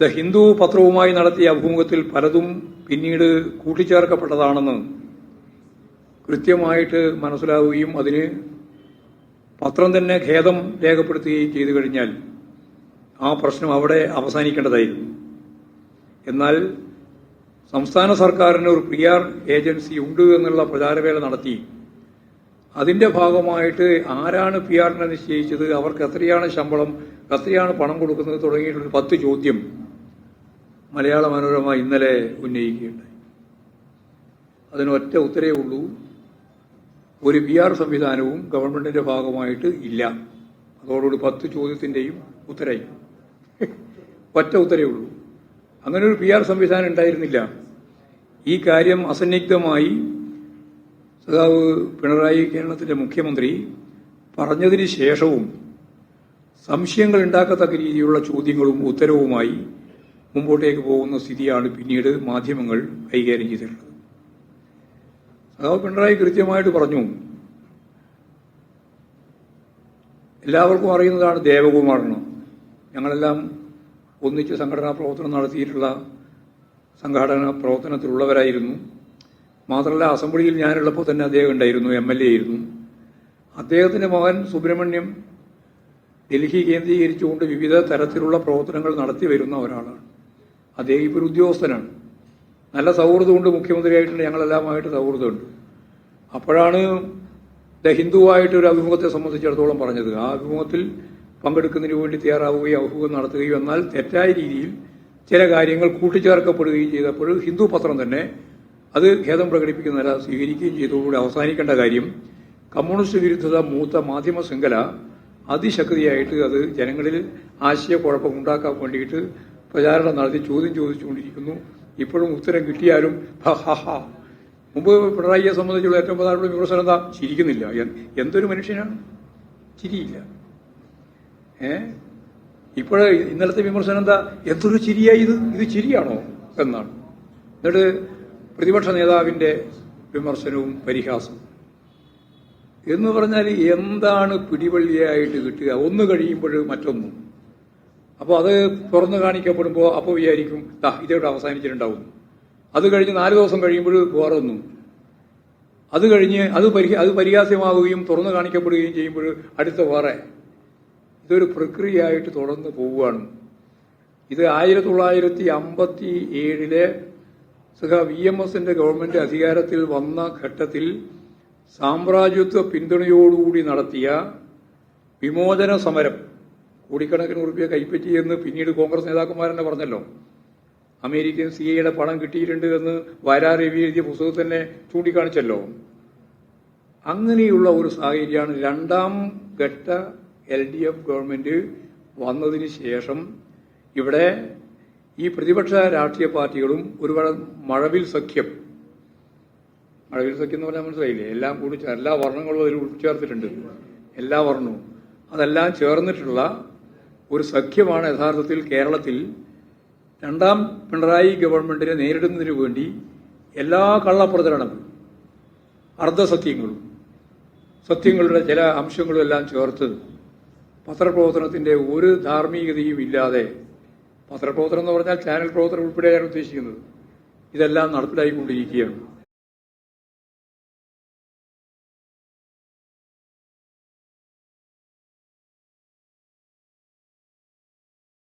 The Hindu പത്രവുമായി നടത്തിയ അഭിമുഖത്തിൽ പലതും പിന്നീട് കൂട്ടിച്ചേർക്കപ്പെട്ടതാണെന്ന് കൃത്യമായിട്ട് മനസ്സിലാവുകയും അതിന് പത്രം തന്നെ ഖേദം രേഖപ്പെടുത്തുകയും ചെയ്തു കഴിഞ്ഞാൽ ആ പ്രശ്നം അവിടെ അവസാനിക്കേണ്ടതായിരുന്നു. എന്നാൽ സംസ്ഥാന സർക്കാരിന് ഒരു പി ആർ ഏജൻസി ഉണ്ട് എന്നുള്ള പ്രചാരവേല നടത്തി അതിന്റെ ഭാഗമായിട്ട് ആരാണ് പി ആറിനെ നിശ്ചയിച്ചത് അവർക്ക് എത്രയാണ് ശമ്പളം എത്രയാണ് പണം കൊടുക്കുന്നത് തുടങ്ങിയിട്ടുള്ള പത്ത് ചോദ്യം മലയാള മനോരമ ഇന്നലെ ഉന്നയിക്കുകയുണ്ടായി. അതിനൊറ്റ ഉത്തരേ ഉള്ളൂ. ഒരു പി ആർ സംവിധാനവും ഗവൺമെന്റിന്റെ ഭാഗമായിട്ട് ഇല്ല. അതോടുകൂടി പത്ത് ചോദ്യത്തിന്റെയും ഉത്തരയും. ഒറ്റ ഉത്തരേ ഉള്ളൂ. അങ്ങനെ ഒരു പി ആർ സംവിധാനം ഉണ്ടായിരുന്നില്ല. ഈ കാര്യം അസന്നിഗ്ധമായി സഖാവ് പിണറായി കേരളത്തിന്റെ മുഖ്യമന്ത്രി പറഞ്ഞതിന് ശേഷവും സംശയങ്ങൾ ഉണ്ടാക്കത്തക്ക രീതിയിലുള്ള ചോദ്യങ്ങളും ഉത്തരവുമായി മുമ്പോട്ടേക്ക് പോകുന്ന സ്ഥിതിയാണ് പിന്നീട് മാധ്യമങ്ങൾ കൈകാര്യം ചെയ്തിട്ടുള്ളത്. അതാവ് പിണറായി കൃത്യമായിട്ട് പറഞ്ഞു. എല്ലാവർക്കും അറിയുന്നതാണ് ദേവകുമാറിന്. ഞങ്ങളെല്ലാം ഒന്നിച്ച് സംഘടനാ പ്രവർത്തനം നടത്തിയിട്ടുള്ള സംഘാടന പ്രവർത്തനത്തിലുള്ളവരായിരുന്നു. മാത്രമല്ല അസംബ്ലിയിൽ ഞാനുള്ളപ്പോൾ തന്നെ അദ്ദേഹം ഉണ്ടായിരുന്നു എം എൽ എ ആയിരുന്നു. അദ്ദേഹത്തിന്റെ മകൻ സുബ്രഹ്മണ്യം ഡൽഹി കേന്ദ്രീകരിച്ചുകൊണ്ട് വിവിധ തരത്തിലുള്ള പ്രവർത്തനങ്ങൾ നടത്തി വരുന്ന ഒരാളാണ്. അദ്ദേഹം ഇപ്പോൾ ഒരു ഉദ്യോഗസ്ഥനാണ്. നല്ല സൗഹൃദമുണ്ട് മുഖ്യമന്ത്രിയായിട്ടുണ്ട് ഞങ്ങളെല്ലാമായിട്ട് സൗഹൃദമുണ്ട് അപ്പോഴാണ് ദ ഹിന്ദുവായിട്ട് ഒരു അഭിമുഖത്തെ സംബന്ധിച്ചിടത്തോളം പറഞ്ഞത്. ആ അഭിമുഖത്തിൽ പങ്കെടുക്കുന്നതിന് വേണ്ടി തയ്യാറാവുകയും അഭിമുഖം നടത്തുകയും എന്നാൽ തെറ്റായ രീതിയിൽ ചില കാര്യങ്ങൾ കൂട്ടിച്ചേർക്കപ്പെടുകയും ചെയ്തപ്പോൾ ഹിന്ദു പത്രം തന്നെ അത് ഖേദം പ്രകടിപ്പിക്കുന്നതല്ല സ്വീകരിക്കുകയും ചെയ്തതോടുകൂടി അവസാനിക്കേണ്ട കാര്യം കമ്മ്യൂണിസ്റ്റ് വിരുദ്ധത മൂത്ത മാധ്യമ ശൃംഖല അതിശക്തിയായിട്ട് അത് ജനങ്ങളിൽ ആശയക്കുഴപ്പം ഉണ്ടാക്കാൻ വേണ്ടിയിട്ട് പ്രചാരണം നടത്തി ചോദ്യം ചോദിച്ചുകൊണ്ടിരിക്കുന്നു. ഇപ്പോഴും ഉത്തരം കിട്ടിയാലും മുമ്പ് പിണറായിയെ സംബന്ധിച്ചുള്ള ഏറ്റവും പ്രധാനപ്പെട്ട വിമർശനം എന്താ? ചിരിക്കുന്നില്ല. എന്തൊരു മനുഷ്യനാണ്? ചിരിയില്ല. ഏ? ഇപ്പോഴേ ഇന്നലത്തെ വിമർശനം എന്താ? എന്തൊരു ചിരിയായി ഇത്? ഇത് ചിരിയാണോ? എന്നാണ്. എന്നിട്ട് പ്രതിപക്ഷ നേതാവിന്റെ വിമർശനവും പരിഹാസവും. എന്ന് പറഞ്ഞാൽ എന്താണ് പിടിവള്ളിയായിട്ട് കിട്ടുക? ഒന്ന് കഴിയുമ്പോൾ മറ്റൊന്നും. അപ്പോൾ അത് തുറന്നു കാണിക്കപ്പെടുമ്പോൾ അപ്പോൾ വിചാരിക്കും ദാ ഇതോടെ അവസാനിച്ചിട്ടുണ്ടാവും. അത് കഴിഞ്ഞ് നാല് ദിവസം കഴിയുമ്പോൾ വേറെ ഒന്നും. അത് കഴിഞ്ഞ് അത് പരി അത് പരിഹാസ്യമാവുകയും തുറന്നു കാണിക്കപ്പെടുകയും ചെയ്യുമ്പോൾ അടുത്ത വേറെ. ഇതൊരു പ്രക്രിയയായിട്ട് തുടർന്ന് പോവുകയാണ്. ഇത് ആയിരത്തി തൊള്ളായിരത്തി അമ്പത്തി ഏഴിലെ സഹ വി എം എസിന്റെ ഗവൺമെന്റ് അധികാരത്തിൽ വന്ന ഘട്ടത്തിൽ സാമ്രാജ്യത്വ പിന്തുണയോടുകൂടി നടത്തിയ വിമോചന സമരം. കോടിക്കണക്കിന് ഉറുപ്പിയ കൈപ്പറ്റിയെന്ന് പിന്നീട് കോൺഗ്രസ് നേതാക്കന്മാർ തന്നെ പറഞ്ഞല്ലോ. അമേരിക്കൻ സി ഐയുടെ പണം കിട്ടിയിട്ടുണ്ട് എന്ന് വരാ രവി എഴുതിയ പുസ്തകത്തിൽ തന്നെ ചൂണ്ടിക്കാണിച്ചല്ലോ. അങ്ങനെയുള്ള ഒരു സാഹചര്യമാണ് രണ്ടാം ഘട്ട എൽ ഡി എഫ് ഗവൺമെന്റ് വന്നതിന് ശേഷം ഇവിടെ ഈ പ്രതിപക്ഷ രാഷ്ട്രീയ പാർട്ടികളും ഒരുപാട് മഴവിൽ സഖ്യം. മഴവിൽ സഖ്യം എന്ന് പറഞ്ഞാൽ മനസ്സിലായില്ലേ? എല്ലാം കൂടി എല്ലാ വർണങ്ങളും അതിൽ ഉൾച്ചേർത്തിട്ടുണ്ട്. എല്ലാ വർണവും. അതെല്ലാം ചേർന്നിട്ടുള്ള ഒരു സഖ്യമാണ് യഥാർത്ഥത്തിൽ കേരളത്തിൽ രണ്ടാം പിണറായി ഗവൺമെന്റിനെ നേരിടുന്നതിനു വേണ്ടി എല്ലാ കള്ളപ്രചരണങ്ങളും അർദ്ധസത്യങ്ങളും സത്യങ്ങളുടെ ചില അംശങ്ങളും എല്ലാം ചേർത്ത് പത്രപ്രവർത്തനത്തിന്റെ ഒരു ധാർമ്മികതയും ഇല്ലാതെ പത്രപ്രവർത്തനം എന്ന് പറഞ്ഞാൽ ചാനൽ പ്രവർത്തനം ഉൾപ്പെടെയാണ് ഉദ്ദേശിക്കുന്നത്. ഇതെല്ലാം നടപ്പിലായിക്കൊണ്ടിരിക്കുകയാണ്.